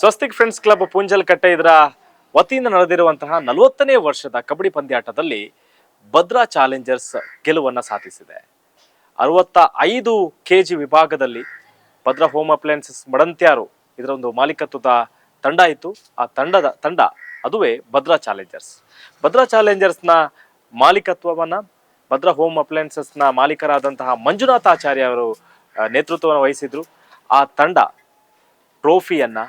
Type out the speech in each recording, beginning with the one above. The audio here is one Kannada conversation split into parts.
ಸ್ವಸ್ತಿಕ್ ಫ್ರೆಂಡ್ಸ್ ಕ್ಲಬ್ ಪುಂಜಲ್ಕಟ್ಟೆ ಇದರ ವತಿಯಿಂದ ನಡೆದಿರುವಂತಹ ನಲವತ್ತನೇ ವರ್ಷದ ಕಬಡ್ಡಿ ಪಂದ್ಯಾಟದಲ್ಲಿ ಭದ್ರಾ ಚಾಲೆಂಜರ್ಸ್ ಗೆಲುವನ್ನು ಸಾಧಿಸಿದೆ. ಅರವತ್ತ ಐದು ಕೆ ವಿಭಾಗದಲ್ಲಿ ಭದ್ರಾ ಹೋಮ್ ಅಪ್ಲಯನ್ಸಸ್ ಮಡಂತ್ಯಾರು ಇದರ ಒಂದು ಮಾಲೀಕತ್ವದ ತಂಡ ಇತ್ತು. ಆ ತಂಡದ ತಂಡ ಅದುವೇ ಭದ್ರಾ ಚಾಲೆಂಜರ್ಸ್. ಭದ್ರಾ ಚಾಲೆಂಜರ್ಸ್ನ ಮಾಲೀಕತ್ವವನ್ನು, ಭದ್ರಾ ಹೋಮ್ ಅಪ್ಲಯನ್ಸಸ್ನ ಮಾಲೀಕರಾದಂತಹ ಮಂಜುನಾಥಾಚಾರ್ಯ ಅವರು ನೇತೃತ್ವವನ್ನು ವಹಿಸಿದ್ರು. ಆ ತಂಡ ಟ್ರೋಫಿಯನ್ನ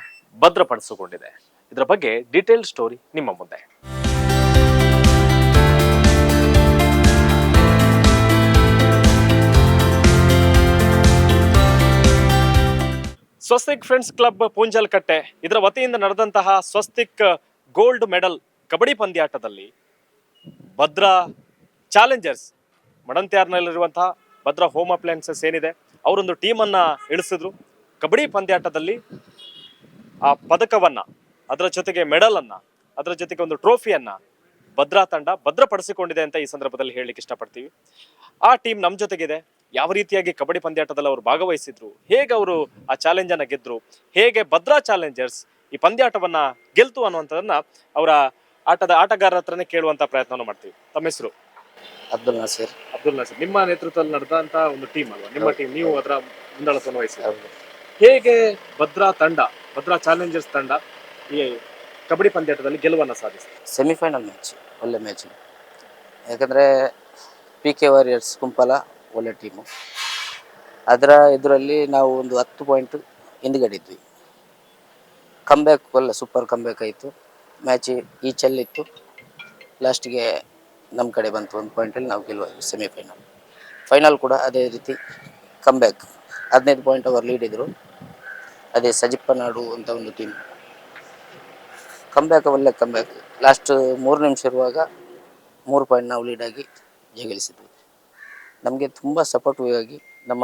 ಭದ್ರಪಡಿಸಿಕೊಂಡಿದೆ. ಇದರ ಬಗ್ಗೆ ಡೀಟೇಲ್ ಸ್ಟೋರಿ ನಿಮ್ಮ ಮುಂದೆ. ಸ್ವಸ್ತಿಕ್ ಫ್ರೆಂಡ್ಸ್ ಕ್ಲಬ್ ಪೂಂಜಲ್ಕಟ್ಟೆ, ಇದರ ವತಿಯಿಂದ ನಡೆದಂತಹ ಸ್ವಸ್ತಿಕ್ ಗೋಲ್ಡ್ ಮೆಡಲ್ ಕಬಡ್ಡಿ ಪಂದ್ಯಾಟದಲ್ಲಿ ಭದ್ರಾ ಚಾಲೆಂಜರ್ಸ್, ಮಡಂತ್ಯಾರ್ನಲ್ಲಿರುವಂತಹ ಭದ್ರಾ ಹೋಮ್ ಅಪ್ಲಯನ್ಸಸ್ ಏನಿದೆ, ಅವರೊಂದು ಟೀಮನ್ನು ಇಳಿಸಿದ್ರು ಕಬಡ್ಡಿ ಪಂದ್ಯಾಟದಲ್ಲಿ ಆ ಪದಕವನ್ನ ಅದರ ಜೊತೆಗೆ ಮೆಡಲ್ ಅನ್ನ ಅದರ ಜೊತೆಗೆ ಒಂದು ಟ್ರೋಫಿಯನ್ನ ಭದ್ರಾ ತಂಡ ಭದ್ರಪಡಿಸಿಕೊಂಡಿದೆ ಅಂತ ಈ ಸಂದರ್ಭದಲ್ಲಿ ಹೇಳಲಿಕ್ಕೆ ಇಷ್ಟಪಡ್ತೀವಿ. ಆ ಟೀಮ್ ನಮ್ಮ ಜೊತೆಗಿದೆ. ಯಾವ ರೀತಿಯಾಗಿ ಕಬಡ್ಡಿ ಪಂದ್ಯಾಟದಲ್ಲಿ ಅವರು ಭಾಗವಹಿಸಿದ್ರು ಹೇಗೆ ಅವರು ಆ ಚಾಲೆಂಜ್ ಅನ್ನ ಗೆದ್ರು ಹೇಗೆ ಭದ್ರಾ ಚಾಲೆಂಜರ್ಸ್ ಈ ಪಂದ್ಯಾಟವನ್ನ ಗೆಲ್ತು ಅನ್ನುವಂಥದ್ದನ್ನ ಅವರ ಆಟದ ಆಟಗಾರರ ಹತ್ರನೇ ಕೇಳುವಂತ ಪ್ರಯತ್ನವನ್ನು ಮಾಡ್ತೀವಿ. ತಮ್ಮ ಹೆಸರು? ಅಬ್ದುಲ್ ನಾಸೀರ್. ಅಬ್ದುಲ್ ನಾಸೀರ್. ನಿಮ್ಮ ನೇತೃತ್ವದಲ್ಲಿ ನಡೆದಂತ ಒಂದು ಟೀಮ್ ಅಲ್ವಾ? ನಿಮ್ಮ ಟೀಮ್ ನೀವು ಅದರ ಮುಂದಾಳತ್ವವನ್ನು ವಹಿಸಿದ್ರು ಹೇಗೆ ಭದ್ರಾ ತಂಡ ಭದ್ರಾ ಚಾಲೆಂಜರ್ಸ್ ತಂಡ ಈ ಕಬಡ್ಡಿ ಪಂದ್ಯಾಟದಲ್ಲಿ ಗೆಲುವನ್ನು ಸಾಧಿಸಿದೆ. ಸೆಮಿಫೈನಲ್ ಮ್ಯಾಚ್ ಒಳ್ಳೆ ಮ್ಯಾಚ್ ಯಾಕಂದರೆ ಪಿ ಕೆ ವಾರಿಯರ್ಸ್ ಗುಂಪಲ ಒಳ್ಳೆ ಟೀಮು ಅದರ ಇದರಲ್ಲಿ ನಾವು ಒಂದು ಹತ್ತು ಪಾಯಿಂಟ್ ಹಿಂದ್ಗಡಿದ್ವಿ. ಕಂಬ್ಯಾಕ್ ಒಳ್ಳೆ ಸೂಪರ್ ಕಂಬ್ಯಾಕ್ ಆಯಿತು. ಮ್ಯಾಚ್ ಈ ಚೆಲ್ಲಿತ್ತು ಲಾಸ್ಟಿಗೆ ನಮ್ಮ ಕಡೆ ಬಂತು ಒಂದು ಪಾಯಿಂಟಲ್ಲಿ ನಾವು ಗೆಲ್ಲುವ ಸೆಮಿಫೈನಲ್ ಫೈನಲ್ ಕೂಡ ಅದೇ ರೀತಿ ಕಂಬ್ಯಾಕ್ ಹದಿನೈದು ಪಾಯಿಂಟ್ ಅವರು ಲೀಡ್ ಇದ್ದರು ಅದೇ ಸಜಿಪ್ಪನಾಡು ಅಂತ ಒಂದು ಟೀಮ್ ಕಂಬ್ಯಾಕ್ ಒಳ್ಳೆ ಕಂಬ್ಯಾಕ್ ಲಾಸ್ಟ್ ಮೂರು ನಿಮಿಷ ಇರುವಾಗ ಮೂರು ಪಾಯಿಂಟ್ ನಾವು ಲೀಡಾಗಿ ಜಯಗಳಿಸಿದ್ವಿ. ನಮಗೆ ತುಂಬ ಸಪೋರ್ಟಿವ್ ಆಗಿ ನಮ್ಮ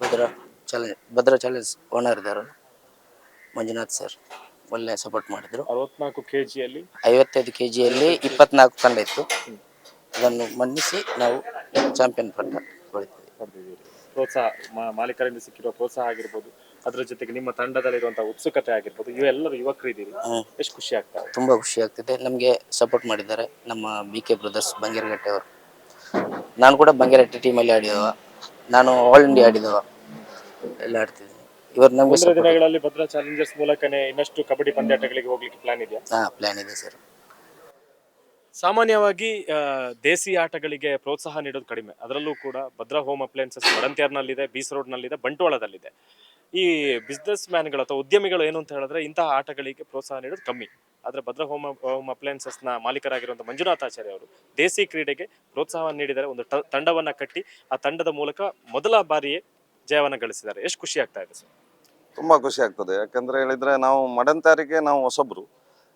ಭದ್ರಾ ಚಾಲೆ ಭದ್ರಾ ಚಾಲೆಂಜ್ ಓನರ್ ಇದ್ದಾರಲ್ಲ ಮಂಜುನಾಥ್ ಸರ್ ಒಳ್ಳೆ ಸಪೋರ್ಟ್ ಮಾಡಿದರು. ಅರವತ್ನಾಲ್ಕು ಕೆ ಜಿಯಲ್ಲಿ ಐವತ್ತೈದು ಕೆ ಜಿಯಲ್ಲಿ ಇಪ್ಪತ್ನಾಲ್ಕು ತಂಡ ಇತ್ತು. ಅದನ್ನು ಮನ್ನಿಸಿ ನಾವು ಚಾಂಪಿಯನ್ ಪಟ್ಟ ಪ್ರೋತ್ಸಾಹ ಮಾಲೀಕರಿಂದ ಸಿಕ್ಕಿರೋ ಪ್ರೋತ್ಸಾಹ ಆಗಿರ್ಬೋದು. ಅದರ ಜೊತೆಗೆ ನಿಮ್ಮ ತಂಡದಲ್ಲಿರುವಂತಹ ಉತ್ಸುಕತೆ ಆಗಿರ್ಬೋದು ಇವೆಲ್ಲರೂ ಯುವಕರು ಇದ್ದೀರಿ. ಹ್ಮ್. ಎಷ್ಟು ಖುಷಿ ಆಗ್ತಾ ತುಂಬಾ ತುಂಬ ಖುಷಿ ಆಗ್ತಿದೆ. ನಮಗೆ ಸಪೋರ್ಟ್ ಮಾಡಿದ್ದಾರೆ ನಮ್ಮ ಬಿ ಕೆ ಬ್ರದರ್ಸ್ ಬಂಗೇರಗಟ್ಟೆ ಅವರು. ನಾನು ಕೂಡ ಬಂಗೇರಹಟ್ಟೆ ಟೀಮ್ ಅಲ್ಲಿ ಆಡಿದವ. ನಾನು ಆಲ್ ಇಂಡಿಯಾ ಆಡಿದವ. ಎಲ್ಲ ಆಡ್ತಿದ್ದೀನಿ. ಇವರು ನಮಗೆ ಮುಂದಿನ ಸಪೋರ್ಟ್ ದಿನಗಳಲ್ಲಿ ಭದ್ರಾ ಚಾಲೆಂಜರ್ಸ್ ಮೂಲಕನೇ ಇನ್ನಷ್ಟು ಕಬಡ್ಡಿ ಪಂದ್ಯಾಟಗಳಿಗೆ ಹೋಗ್ಲಿಕ್ಕೆ ಪ್ಲಾನ್ ಇದೆಯಾ? ಹಾಂ ಪ್ಲ್ಯಾನ್ ಇದೆ ಸರ್. ಸಾಮಾನ್ಯವಾಗಿ ಆ, ದೇಸಿ ಆಟಗಳಿಗೆ ಪ್ರೋತ್ಸಾಹ ನೀಡೋದು ಕಡಿಮೆ. ಅದರಲ್ಲೂ ಕೂಡ ಭದ್ರಾ ಹೋಮ್ ಅಪ್ಲಯನ್ಸಸ್ ಇದೆ ಬೀಸ್ ರೋಡ್ನಲ್ಲಿದೆ ಬಂಟ್ವಾಳದಲ್ಲಿದೆ ಈ ಬಿಸ್ನೆಸ್ ಮ್ಯಾನ್ಗಳು ಅಥವಾ ಉದ್ಯಮಿಗಳು ಏನು ಅಂತ ಹೇಳಿದ್ರೆ ಇಂತಹ ಆಟಗಳಿಗೆ ಪ್ರೋತ್ಸಾಹ ನೀಡೋದು ಕಮ್ಮಿ. ಆದರೆ ಭದ್ರ ಹೋಮ್ ಹೋಮ್ ಅಪ್ಲೈನ್ಸಸ್ನ ಮಾಲೀಕರಾಗಿರುವಂಥ ಮಂಜುನಾಥಾಚಾರ್ಯ ಅವರು ದೇಸಿ ಕ್ರೀಡೆಗೆ ಪ್ರೋತ್ಸಾಹ ನೀಡಿದರೆ ಒಂದು ತಂಡವನ್ನು ಕಟ್ಟಿ ಆ ತಂಡದ ಮೂಲಕ ಮೊದಲ ಬಾರಿಯೇ ಜಯವನ್ನು ಗಳಿಸಿದ್ದಾರೆ. ಎಷ್ಟು ಖುಷಿ ಆಗ್ತಾ ಇದೆ ಸರ್? ತುಂಬ ಖುಷಿ ಆಗ್ತದೆ. ಯಾಕಂದರೆ ಹೇಳಿದರೆ ನಾವು ಮಡಂತಾರಿಗೆ ನಾವು ಹೊಸಬ್ರು.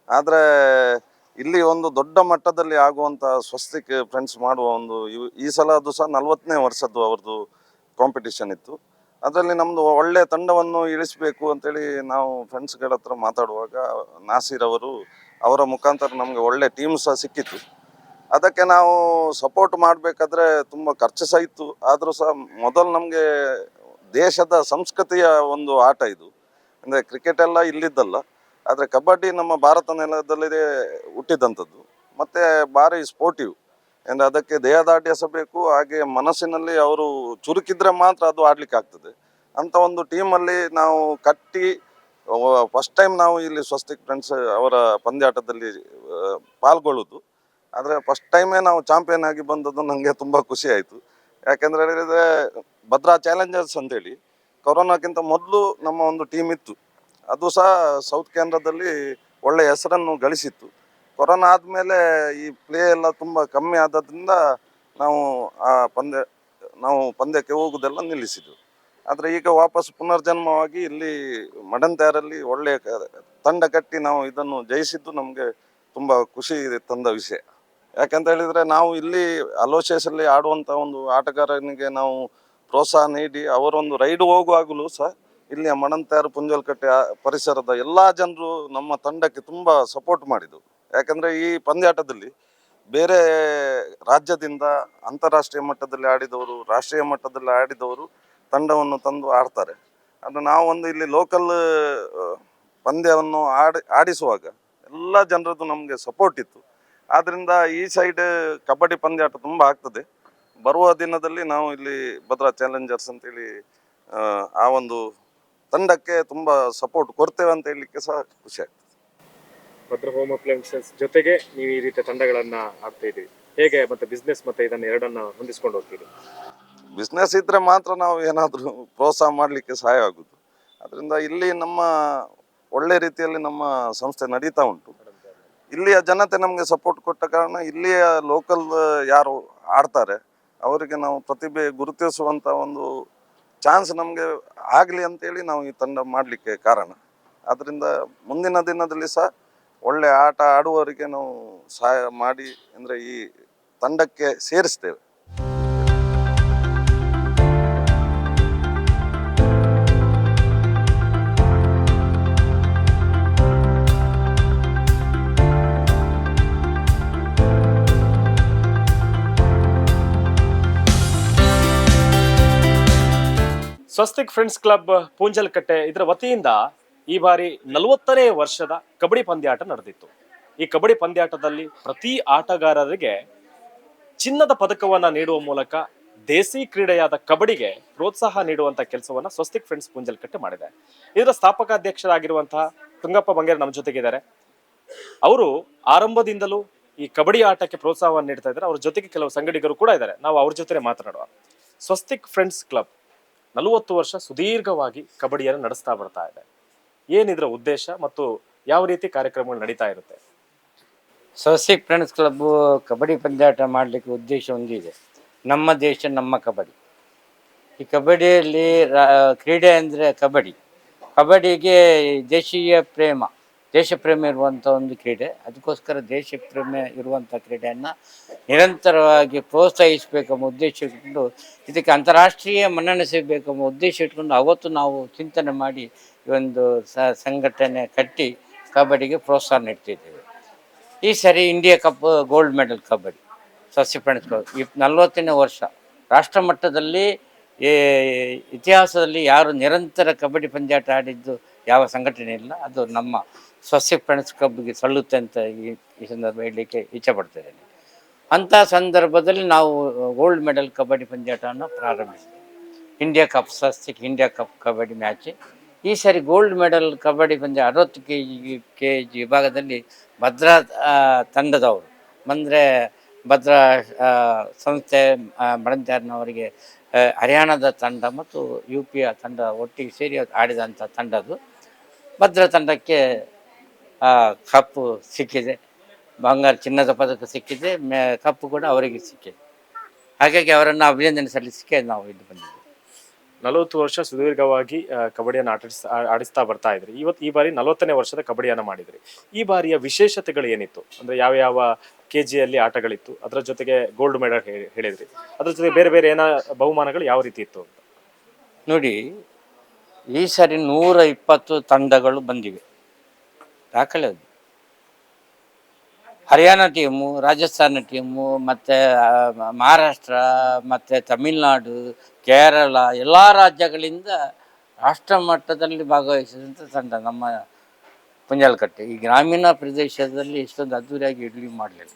ಆದರೆ ಇಲ್ಲಿ ಒಂದು ದೊಡ್ಡ ಮಟ್ಟದಲ್ಲಿ ಆಗುವಂಥ ಸ್ವಸ್ತಿಕ್ ಫ್ರೆಂಡ್ಸ್ ಮಾಡುವ ಒಂದು ಈ ಸಲ ಅದು ಸಹ ನಲ್ವತ್ತನೇ ವರ್ಷದ್ದು ಅವ್ರದ್ದು ಕಾಂಪಿಟಿಷನ್ ಇತ್ತು. ಅದರಲ್ಲಿ ನಮ್ಮದು ಒಳ್ಳೆಯ ತಂಡವನ್ನು ಇಳಿಸಬೇಕು ಅಂತೇಳಿ ನಾವು ಫ್ರೆಂಡ್ಸ್ಗಳ ಹತ್ರ ಮಾತಾಡುವಾಗ ನಾಸೀರ್ ಅವರು ಅವರ ಮುಖಾಂತರ ನಮಗೆ ಒಳ್ಳೆ ಟೀಮ್ ಸಹ ಸಿಕ್ಕಿತ್ತು. ಅದಕ್ಕೆ ನಾವು ಸಪೋರ್ಟ್ ಮಾಡಬೇಕಾದ್ರೆ ತುಂಬ ಖರ್ಚು ಸಹ ಇತ್ತು. ಆದರೂ ಸಹ ಮೊದಲು ನಮಗೆ ದೇಶದ ಸಂಸ್ಕೃತಿಯ ಒಂದು ಆಟ ಇದು. ಅಂದರೆ ಕ್ರಿಕೆಟ್ ಎಲ್ಲ ಇಲ್ಲಿದ್ದಲ್ಲ. ಆದರೆ ಕಬಡ್ಡಿ ನಮ್ಮ ಭಾರತ ನೆಲದಲ್ಲಿದೆ ಹುಟ್ಟಿದಂಥದ್ದು ಮತ್ತು ಭಾರಿ ಸ್ಪೋರ್ಟಿವ್ ಅಂದರೆ ಅದಕ್ಕೆ ದೇಹದಾಢ್ಯಸ ಬೇಕು ಹಾಗೆ ಮನಸ್ಸಿನಲ್ಲಿ ಅವರು ಚುರುಕಿದ್ರೆ ಮಾತ್ರ ಅದು ಆಡ್ಲಿಕ್ಕೆ ಆಗ್ತದೆ. ಅಂತ ಒಂದು ಟೀಮಲ್ಲಿ ನಾವು ಕಟ್ಟಿ ಫಸ್ಟ್ ಟೈಮ್ ನಾವು ಇಲ್ಲಿ ಸ್ವಸ್ತಿಕ್ ಫ್ರೆಂಡ್ಸ್ ಅವರ ಪಂದ್ಯಾಟದಲ್ಲಿ ಪಾಲ್ಗೊಳ್ಳುದು. ಆದರೆ ಫಸ್ಟ್ ಟೈಮೇ ನಾವು ಚಾಂಪಿಯನ್ ಆಗಿ ಬಂದದ್ದು ನನಗೆ ತುಂಬ ಖುಷಿ ಆಯಿತು. ಯಾಕೆಂದ್ರೆ ಹೇಳಿದ್ರೆ ಭದ್ರಾ ಚಾಲೆಂಜರ್ಸ್ ಅಂತೇಳಿ, ಕೊರೋನಾಕ್ಕಿಂತ ಮೊದಲು ನಮ್ಮ ಒಂದು ಟೀಮ್ ಇತ್ತು. ಅದು ಸಹ ಸೌತ್ ಕೇಂದ್ರದಲ್ಲಿ ಒಳ್ಳೆಯ ಹೆಸರನ್ನು ಗಳಿಸಿತ್ತು. ಕೊರೋನಾ ಆದಮೇಲೆ ಈ ಪ್ಲೇ ಎಲ್ಲ ತುಂಬ ಕಮ್ಮಿ ಆದದ್ರಿಂದ ನಾವು ಆ ಪಂದ್ಯ, ನಾವು ಪಂದ್ಯಕ್ಕೆ ಹೋಗುವುದೆಲ್ಲ ನಿಲ್ಲಿಸಿದ್ವು. ಆದರೆ ಈಗ ವಾಪಸ್ ಪುನರ್ಜನ್ಮವಾಗಿ ಇಲ್ಲಿ ಮಡಂತ್ಯಾರಲ್ಲಿ ಒಳ್ಳೆಯ ತಂಡ ಕಟ್ಟಿ ನಾವು ಇದನ್ನು ಜಯಿಸಿದ್ದು ನಮಗೆ ತುಂಬ ಖುಷಿ ತಂದ ವಿಷಯ. ಯಾಕಂತ ಹೇಳಿದರೆ ನಾವು ಇಲ್ಲಿ ಅಲೋಶಿಯಸಲ್ಲಿ ಆಡುವಂಥ ಒಂದು ಆಟಗಾರನಿಗೆ ನಾವು ಪ್ರೋತ್ಸಾಹ ನೀಡಿ ಅವರೊಂದು ರೈಡ್ ಹೋಗುವಾಗಲೂ ಸಹ ಇಲ್ಲಿಯ ಮಣಂತಾರು ಪುಂಜಲ್ಕಟ್ಟೆ ಪರಿಸರದ ಎಲ್ಲ ಜನರು ನಮ್ಮ ತಂಡಕ್ಕೆ ತುಂಬ ಸಪೋರ್ಟ್ ಮಾಡಿದರು. ಯಾಕಂದರೆ ಈ ಪಂದ್ಯಾಟದಲ್ಲಿ ಬೇರೆ ರಾಜ್ಯದಿಂದ ಅಂತಾರಾಷ್ಟ್ರೀಯ ಮಟ್ಟದಲ್ಲಿ ಆಡಿದವರು, ರಾಷ್ಟ್ರೀಯ ಮಟ್ಟದಲ್ಲಿ ಆಡಿದವರು ತಂಡವನ್ನು ತಂದು ಆಡ್ತಾರೆ. ಅದು ನಾವು ಒಂದು ಇಲ್ಲಿ ಲೋಕಲ್ ಪಂದ್ಯವನ್ನು ಆಡಿ, ಆಡಿಸುವಾಗ ಎಲ್ಲ ಜನರದ್ದು ನಮಗೆ ಸಪೋರ್ಟ್ ಇತ್ತು. ಆದ್ದರಿಂದ ಈ ಸೈಡ್ ಕಬಡ್ಡಿ ಪಂದ್ಯಾಟ ತುಂಬ ಆಗ್ತದೆ. ಬರುವ ದಿನದಲ್ಲಿ ನಾವು ಇಲ್ಲಿ ಭದ್ರಾ ಚಾಲೆಂಜರ್ಸ್ ಅಂತೇಳಿ ಆ ಒಂದು ತಂಡಕ್ಕೆ ತುಂಬ ಸಪೋರ್ಟ್ ಕೊಡ್ತೇವೆ ಅಂತ ಹೇಳಲಿಕ್ಕೆ ಸಹ ಖುಷಿ ಆಗ್ತದೆ. ಭದ್ರ ಹೋಮ್ ಅಪ್ಲೈನ್ಸಸ್ ಜೊತೆಗೆ ನೀವು ಈ ರೀತಿಯ ತಂಡಗಳನ್ನ ಆಗ್ತಾ ಇದ್ದೀವಿ ಹೇಗೆ ಮತ್ತೆ ಬಿಸ್ನೆಸ್ ಮತ್ತೆ ಇದನ್ನ ಎರಡನ್ನ ಹೊಂದಿಸ್ಕೊಂಡು ಹೋಗ್ತೀವಿ ಬಿಸ್ನೆಸ್ ಇದ್ರೆ ಮಾತ್ರ ನಾವು ಏನಾದರೂ ಪ್ರೋತ್ಸಾಹ ಮಾಡಲಿಕ್ಕೆ ಸಹಾಯ ಆಗುದು. ಅದರಿಂದ ಇಲ್ಲಿ ನಮ್ಮ ಒಳ್ಳೆ ರೀತಿಯಲ್ಲಿ ನಮ್ಮ ಸಂಸ್ಥೆ ನಡೀತಾ ಉಂಟು. ಇಲ್ಲಿಯ ಜನತೆ ನಮಗೆ ಸಪೋರ್ಟ್ ಕೊಟ್ಟ ಕಾರಣ ಇಲ್ಲಿಯ ಲೋಕಲ್ ಯಾರು ಆಡ್ತಾರೆ, ಅವರಿಗೆ ನಾವು ಪ್ರತಿಭೆ ಗುರುತಿಸುವಂಥ ಒಂದು ಚಾನ್ಸ್ ನಮಗೆ ಆಗಲಿ ಅಂತೇಳಿ ನಾವು ಈ ತಂಡ ಮಾಡಲಿಕ್ಕೆ ಕಾರಣ. ಆದ್ದರಿಂದ ಮುಂದಿನ ದಿನದಲ್ಲಿ ಸಹ ಒಳ್ಳೆ ಆಟ ಆಡುವವರಿಗೆ ನಾವು ಸಹಾಯ ಮಾಡಿ ಅಂದರೆ ಈ ತಂಡಕ್ಕೆ ಸೇರಿಸ್ತೇವೆ. ಸ್ವಸ್ತಿಕ್ ಫ್ರೆಂಡ್ಸ್ ಕ್ಲಬ್, ಪೂಂಜಲ್ಕಟ್ಟೆ ಇದರ ವತಿಯಿಂದ ಈ ಬಾರಿ ನಲವತ್ತನೇ ವರ್ಷದ ಕಬಡ್ಡಿ ಪಂದ್ಯಾಟ ನಡೆದಿತ್ತು. ಈ ಕಬಡ್ಡಿ ಪಂದ್ಯಾಟದಲ್ಲಿ ಪ್ರತಿ ಆಟಗಾರರಿಗೆ ಚಿನ್ನದ ಪದಕವನ್ನ ನೀಡುವ ಮೂಲಕ ದೇಸಿ ಕ್ರೀಡೆಯಾದ ಕಬಡ್ಡಿಗೆ ಪ್ರೋತ್ಸಾಹ ನೀಡುವಂತ ಕೆಲಸವನ್ನ ಸ್ವಸ್ತಿಕ್ ಫ್ರೆಂಡ್ಸ್ ಪೂಂಜಲ್ಕಟ್ಟೆ ಮಾಡಿದೆ. ಇದರ ಸ್ಥಾಪಕ ಅಧ್ಯಕ್ಷರಾಗಿರುವಂತಹ ತುಂಗಪ್ಪ ಬಂಗೇರ್ ನಮ್ಮ ಜೊತೆಗಿದ್ದಾರೆ. ಅವರು ಆರಂಭದಿಂದಲೂ ಈ ಕಬಡ್ಡಿ ಆಟಕ್ಕೆ ಪ್ರೋತ್ಸಾಹವನ್ನು ನೀಡ್ತಾ ಇದ್ದಾರೆ. ಅವ್ರ ಜೊತೆಗೆ ಕೆಲವು ಸಂಗಡಿಗರು ಕೂಡ ಇದ್ದಾರೆ. ನಾವು ಅವ್ರ ಜೊತೆ ಮಾತನಾಡುವ. ಸ್ವಸ್ತಿಕ್ ಫ್ರೆಂಡ್ಸ್ ಕ್ಲಬ್ ನಲವತ್ತು ವರ್ಷ ಸುದೀರ್ಘವಾಗಿ ಕಬಡ್ಡಿಯನ್ನು ನಡೆಸ್ತಾ ಬರ್ತಾ ಇದೆ. ಏನಿದ್ರ ಉದ್ದೇಶ ಮತ್ತು ಯಾವ ರೀತಿ ಕಾರ್ಯಕ್ರಮಗಳು ನಡೀತಾ ಇರುತ್ತೆ? ಸೋಸಿಕ್ ಫ್ರೆಂಡ್ಸ್ ಕ್ಲಬ್ ಕಬಡ್ಡಿ ಪಂದ್ಯಾಟ ಮಾಡಲಿಕ್ಕೆ ಉದ್ದೇಶ ಒಂದಿದೆ. ನಮ್ಮ ದೇಶ, ನಮ್ಮ ಕಬಡ್ಡಿ. ಈ ಕಬಡ್ಡಿಯಲ್ಲಿ ರಾ- ಕ್ರೀಡೆ ಅಂದರೆ ಕಬಡ್ಡಿ. ಕಬಡ್ಡಿಗೆ ದೇಶೀಯ ಪ್ರೇಮ. ದೇಶ ಪ್ರೇಮ ಇರುವಂಥ ಒಂದು ಕ್ರೀಡೆ. ಅದಕ್ಕೋಸ್ಕರ ದೇಶಪ್ರೇಮ ಇರುವಂಥ ಕ್ರೀಡೆಯನ್ನು ನಿರಂತರವಾಗಿ ಪ್ರೋತ್ಸಾಹಿಸಬೇಕೆಂಬ ಉದ್ದೇಶ ಇಟ್ಕೊಂಡು, ಇದಕ್ಕೆ ಅಂತಾರಾಷ್ಟ್ರೀಯ ಮನ್ನಣೆ ಸಿಗಬೇಕೆಂಬ ಉದ್ದೇಶ ಇಟ್ಕೊಂಡು ಅವತ್ತು ನಾವು ಚಿಂತನೆ ಮಾಡಿ ಈ ಒಂದು ಸಂಘಟನೆ ಕಟ್ಟಿ ಕಬಡ್ಡಿಗೆ ಪ್ರೋತ್ಸಾಹ ನೀಡ್ತಿದ್ದೇವೆ. ಈ ಸರಿ India cup gold medal kabaddi, ಸಸ್ಯ ಫ್ರೆಂಡ್ಸ್ ಈ ನಲವತ್ತನೇ ವರ್ಷ ರಾಷ್ಟ್ರ ಮಟ್ಟದಲ್ಲಿ ಇತಿಹಾಸದಲ್ಲಿ ಯಾರು ನಿರಂತರ ಕಬಡ್ಡಿ ಪಂದ್ಯಾಟ ಆಡಿದ್ದು ಯಾವ ಸಂಘಟನೆ ಇಲ್ಲ. ಅದು ನಮ್ಮ ಸಸ್ಯ ಫ್ರೆಂಡ್ಸ್ ಕಬ್ಬಿಗೆ ಸಲ್ಲುತ್ತೆ ಅಂತ ಈ ಈ ಸಂದರ್ಭ ಹೇಳಲಿಕ್ಕೆ ಇಚ್ಛೆ ಪಡ್ತಿದ್ದೇನೆ ಅಂಥ ಸಂದರ್ಭದಲ್ಲಿ ನಾವು ಗೋಲ್ಡ್ ಮೆಡಲ್ ಕಬಡ್ಡಿ ಪಂದ್ಯಾಟವನ್ನು ಪ್ರಾರಂಭಿಸಿದ್ವಿ. ಇಂಡಿಯಾ ಕಪ್ ಸಸ್ಯಕ್ಕೆ ಇಂಡಿಯಾ ಕಪ್ ಕಬಡ್ಡಿ ಮ್ಯಾಚ್ ಈ ಸಾರಿ ಗೋಲ್ಡ್ ಮೆಡಲ್ ಕಬಡ್ಡಿ ಪಂದ್ಯ ಅರವತ್ತು ಕೆ ಜಿ ಕೆ ಜಿ ವಿಭಾಗದಲ್ಲಿ ಭದ್ರಾ ತಂಡದವರು, ಅಂದರೆ ಭದ್ರಾ ಸಂಸ್ಥೆ ಮಡಂತ್ಯಾರ್ನವರಿಗೆ ಹರಿಯಾಣದ ತಂಡ ಮತ್ತು ಯು ಪಿಯ ತಂಡ ಒಟ್ಟಿಗೆ ಸೇರಿ ಆಡಿದಂಥ ತಂಡದ್ದು. ಭದ್ರಾ ತಂಡಕ್ಕೆ ಕಪ್ಪು ಸಿಕ್ಕಿದೆ. ಬಂಗಾರ ಚಿನ್ನದ ಪದಕ ಸಿಕ್ಕಿದೆ. ಮೇ ಕಪ್ಪು ಕೂಡ ಅವರಿಗೆ ಸಿಕ್ಕಿದೆ. ಹಾಗಾಗಿ ಅವರನ್ನು ಅಭಿನಂದನೆ ಸಲ್ಲಿಸಲಿಕ್ಕೆ ನಾವು ಇಲ್ಲಿ ಬಂದಿದ್ದೇವೆ. ನಲವತ್ತು ವರ್ಷ ಸುದೀರ್ಘವಾಗಿ ಕಬಡ್ಡಿಯನ್ನು ಆಟಿಸ್ ಆಡಿಸ್ತಾ ಬರ್ತಾ ಇದ್ರಿ. ಇವತ್ತು ಈ ಬಾರಿ ನಲವತ್ತನೇ ವರ್ಷದ ಕಬಡ್ಡಿಯನ್ನು ಮಾಡಿದ್ರಿ. ಈ ಬಾರಿಯ ವಿಶೇಷತೆಗಳು ಏನಿತ್ತು? ಅಂದ್ರೆ ಯಾವ ಯಾವ ಕೆ ಜಿಯಲ್ಲಿ ಆಟಗಳಿತ್ತು? ಅದರ ಜೊತೆಗೆ ಗೋಲ್ಡ್ ಮೆಡಲ್ ಹೇಳಿದ್ರಿ. ಅದ್ರ ಜೊತೆಗೆ ಬೇರೆ ಬೇರೆ ಏನ ಬಹುಮಾನಗಳು ಯಾವ ರೀತಿ ಇತ್ತು ನೋಡಿ ಈ ಸಾರಿ ನೂರ ಇಪ್ಪತ್ತು ತಂಡಗಳು ಬಂದಿವೆ. ದಾಖಲೆ ಅದು. ಹರಿಯಾಣ ಟೀಮು, ರಾಜಸ್ಥಾನ ಟೀಮು, ಮತ್ತು ಮಹಾರಾಷ್ಟ್ರ, ಮತ್ತು ತಮಿಳುನಾಡು, ಕೇರಳ ಎಲ್ಲ ರಾಜ್ಯಗಳಿಂದ ರಾಷ್ಟ್ರ ಮಟ್ಟದಲ್ಲಿ ಭಾಗವಹಿಸಿದಂಥ ತಂಡ ನಮ್ಮ ಪುಂಜಾಲಕಟ್ಟೆ. ಈ ಗ್ರಾಮೀಣ ಪ್ರದೇಶದಲ್ಲಿ ಇಷ್ಟೊಂದು ಅದ್ದೂರಿಯಾಗಿ ಇಡ್ಲಿ ಮಾಡಲಿಲ್ಲ.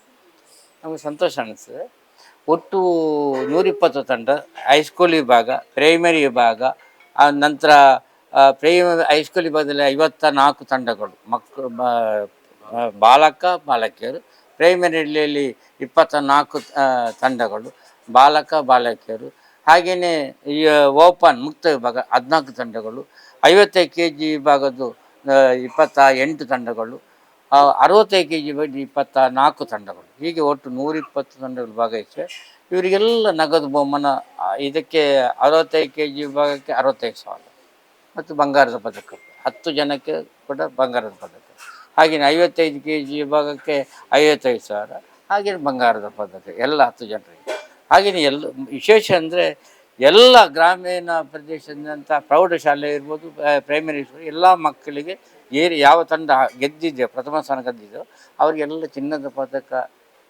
ನಮಗೆ ಸಂತೋಷ ಅನಿಸ್ತದೆ. ಒಟ್ಟು ನೂರಿಪ್ಪತ್ತು ತಂಡ, ಹೈಸ್ಕೂಲ್ ವಿಭಾಗ ಪ್ರೈಮರಿ ವಿಭಾಗ, ಆ ನಂತರ ಪ್ರೈಮರಿ ಹೈಸ್ಕೂಲ್ ಬದಲು ಐವತ್ತ ನಾಲ್ಕು ತಂಡಗಳು. ಮಕ್ಕಳು ಬಾಲಕ, ಬಾಲಕಿಯರು. ಪ್ರೈಮರಿಯಲ್ಲಿ ಇಪ್ಪತ್ತ ನಾಲ್ಕು ತಂಡಗಳು. ಬಾಲಕ, ಬಾಲಕಿಯರು. ಹಾಗೆಯೇ ಈ ಓಪನ್, ಮುಕ್ತ ವಿಭಾಗ ಹದಿನಾಲ್ಕು ತಂಡಗಳು. ಐವತ್ತೈದು ಕೆ ಜಿ ವಿಭಾಗದ್ದು ಇಪ್ಪತ್ತ ಎಂಟು ತಂಡಗಳು. ಅರವತ್ತೈದು ಕೆ ಜಿ ಬಗ್ಗೆ ಇಪ್ಪತ್ತ ನಾಲ್ಕು ತಂಡಗಳು. ಹೀಗೆ ಒಟ್ಟು ನೂರಿಪ್ಪತ್ತು ತಂಡಗಳು ಭಾಗವಹಿಸಿವೆ. ಇವರಿಗೆಲ್ಲ ನಗದು ಬಹುಮಾನ ಇದಕ್ಕೆ ಅರವತ್ತೈದು ಕೆ ಜಿ ವಿಭಾಗಕ್ಕೆ ಅರವತ್ತೈದು ಸಾವಿರ. ಮತ್ತು ಬಂಗಾರದ ಪದಕ. ಹತ್ತು ಜನಕ್ಕೆ ಕೂಡ ಬಂಗಾರದ ಪದಕ. ಹಾಗೆಯೇ ಐವತ್ತೈದು ಕೆ ಜಿ ವಿಭಾಗಕ್ಕೆ ಐವತ್ತೈದು ಸಾವಿರ, ಹಾಗೆಯೇ ಬಂಗಾರದ ಪದಕ. ಎಲ್ಲ ಹತ್ತು ಜನರಿಗೆ. ಹಾಗೆಯೇ ಎಲ್ಲ, ವಿಶೇಷ ಅಂದರೆ ಎಲ್ಲ ಗ್ರಾಮೀಣ ಪ್ರದೇಶದಂಥ ಪ್ರೌಢಶಾಲೆ ಇರ್ಬೋದು ಪ್ರೈಮರಿ ಸ್ಕೂಲ್ ಎಲ್ಲ ಮಕ್ಕಳಿಗೆ ಏರಿ ಯಾವ ತಂಡ ಗೆದ್ದಿದೆಯೋ, ಪ್ರಥಮ ಸ್ಥಾನ ಗೆದ್ದಿದೆಯೋ, ಅವರಿಗೆಲ್ಲ ಚಿನ್ನದ ಪದಕ,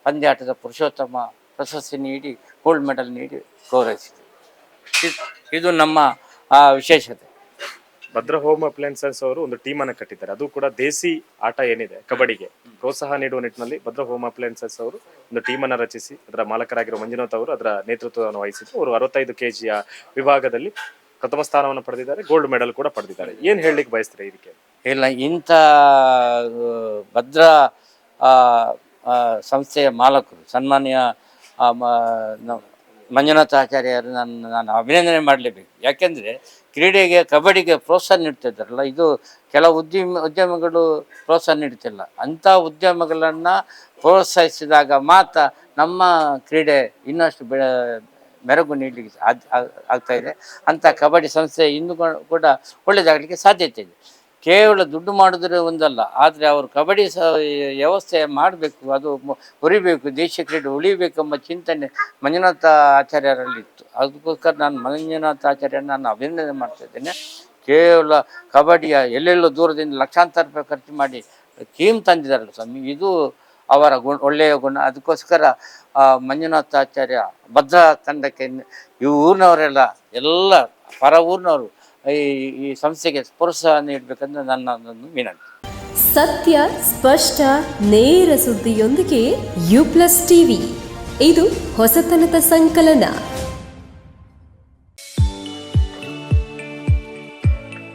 ಪಂದ್ಯಾಟದ ಪುರುಷೋತ್ತಮ ಪ್ರಶಸ್ತಿ ನೀಡಿ ಗೋಲ್ಡ್ ಮೆಡಲ್ ನೀಡಿ ಗೌರವಿಸಿದೆ. ಇದು ನಮ್ಮ ವಿಶೇಷತೆ. ಭದ್ರ ಹೋಮ್ ಅಪ್ಲೈನ್ಸಸ್ ಅವರು ಒಂದು ಟೀಮ್ ಅನ್ನ ಕಟ್ಟಿದ್ದಾರೆ. ಅದು ಕೂಡ ದೇಸಿ ಆಟ ಏನಿದೆ, ಕಬಡ್ಡಿಗೆ. ಪ್ರೋತ್ಸಾಹ ನೀಡುವ ನಿಟ್ಟಿನಲ್ಲಿ ಭದ್ರ ಹೋಮ್ ಅಪ್ಲೈನ್ಸಸ್ ಅವರು ಒಂದು ಟೀಮ್ ಅನ್ನ ರಚಿಸಿ, ಅದರ ಮಾಲಕರಾಗಿರುವ ಮಂಜುನಾಥ್ ಅವರು ಅದರ ನೇತೃತ್ವವನ್ನು ವಹಿಸಿದ್ದು. ಅವರು ಅರವತ್ತೈದು ಕೆಜಿಯ ವಿಭಾಗದಲ್ಲಿ ಪ್ರಥಮ ಸ್ಥಾನವನ್ನು ಪಡೆದಿದ್ದಾರೆ ಗೋಲ್ಡ್ ಮೆಡಲ್ ಕೂಡ ಪಡೆದಿದ್ದಾರೆ. ಏನ್ ಹೇಳಲಿಕ್ಕೆ ಬಯಸ್ತಾರೆ ಇದಕ್ಕೆ? ಇಲ್ಲ, ಇಂಥ ಭದ್ರ ಸಂಸ್ಥೆಯ ಮಾಲಕರು, ಸನ್ಮಾನ್ಯ ಮಂಜುನಾಥ ಆಚಾರ್ಯರು ನಾನು ನಾನು ಅಭಿನಂದನೆ ಮಾಡಲೇಬೇಕು. ಯಾಕೆಂದರೆ ಕ್ರೀಡೆಗೆ ಕಬಡ್ಡಿಗೆ ಪ್ರೋತ್ಸಾಹ ನೀಡ್ತಿದ್ದಾರಲ್ಲ ಇದು ಕೆಲವು ಉದ್ಯಮ, ಉದ್ಯಮಗಳು ಪ್ರೋತ್ಸಾಹ ನೀಡ್ತಿಲ್ಲ. ಅಂಥ ಉದ್ಯಮಗಳನ್ನು ಪ್ರೋತ್ಸಾಹಿಸಿದಾಗ ಮಾತ್ರ ನಮ್ಮ ಕ್ರೀಡೆ ಇನ್ನಷ್ಟು ಬೆಳೆ, ಮೆರಗು ನೀಡಲಿಕ್ಕೆ ಆಗ್ತಾ ಇದೆ. ಅಂಥ ಕಬಡ್ಡಿ ಸಂಸ್ಥೆ ಇನ್ನೂ ಕೂಡ ಒಳ್ಳೆಯದಾಗಲಿಕ್ಕೆ ಸಾಧ್ಯತೆ ಇದೆ. ಕೇವಲ ದುಡ್ಡು ಮಾಡಿದ್ರೆ ಒಂದಲ್ಲ, ಆದರೆ ಅವರು ಕಬಡ್ಡಿ ಸ ವ್ಯವಸ್ಥೆ ಮಾಡಬೇಕು, ಅದು ಹೊರಿಬೇಕು ದೇಶ ಕ್ರೀಡೆ ಉಳಿಬೇಕೆಂಬ ಚಿಂತನೆ ಮಂಜುನಾಥ ಆಚಾರ್ಯರಲ್ಲಿತ್ತು. ಅದಕ್ಕೋಸ್ಕರ ನಾನು ಮಂಜುನಾಥ ಆಚಾರ್ಯನ ನಾನು ಅಭಿನಂದನೆ ಮಾಡ್ತಾ ಇದ್ದೇನೆ. ಕೇವಲ ಕಬಡ್ಡಿಯ ಎಲ್ಲೆಲ್ಲೋ ದೂರದಿಂದ ಲಕ್ಷಾಂತರ ರೂಪಾಯಿ ಖರ್ಚು ಮಾಡಿ ಕೀಮ್ ತಂದಿದ್ದಾರಲ್ಲ ಸ್ವಾಮಿ, ಇದು ಅವರ ಗುಣ, ಒಳ್ಳೆಯ ಗುಣ. ಅದಕ್ಕೋಸ್ಕರ ಮಂಜುನಾಥ ಆಚಾರ್ಯ ಭದ್ರ ತಂಡಕ್ಕೆ ಈ ಊರಿನವರೆಲ್ಲ ಎಲ್ಲ, ಪರ ಊರಿನವರು ಈ ಈ ಸಂಸ್ಥೆಗೆ ಪ್ರೋತ್ಸಾಹ ನೀಡಬೇಕಂದ್ರೆ ನನ್ನ ಒಂದು ವಿನಂತಿ. ಸತ್ಯ, ಸ್ಪಷ್ಟ, ನೇರ ಸುದ್ದಿಯೊಂದಿಗೆ ಯು ಪ್ಲಸ್ ಟಿವಿ. ಇದು ಹೊಸತನದ ಸಂಕಲನ.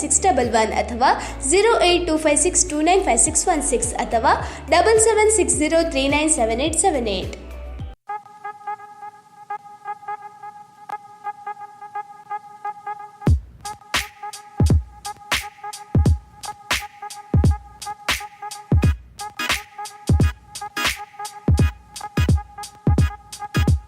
six double one ಅಥವಾ zero eight two five six two nine five six one six ಅಥವಾ double seven six zero three nine seven eight seven eight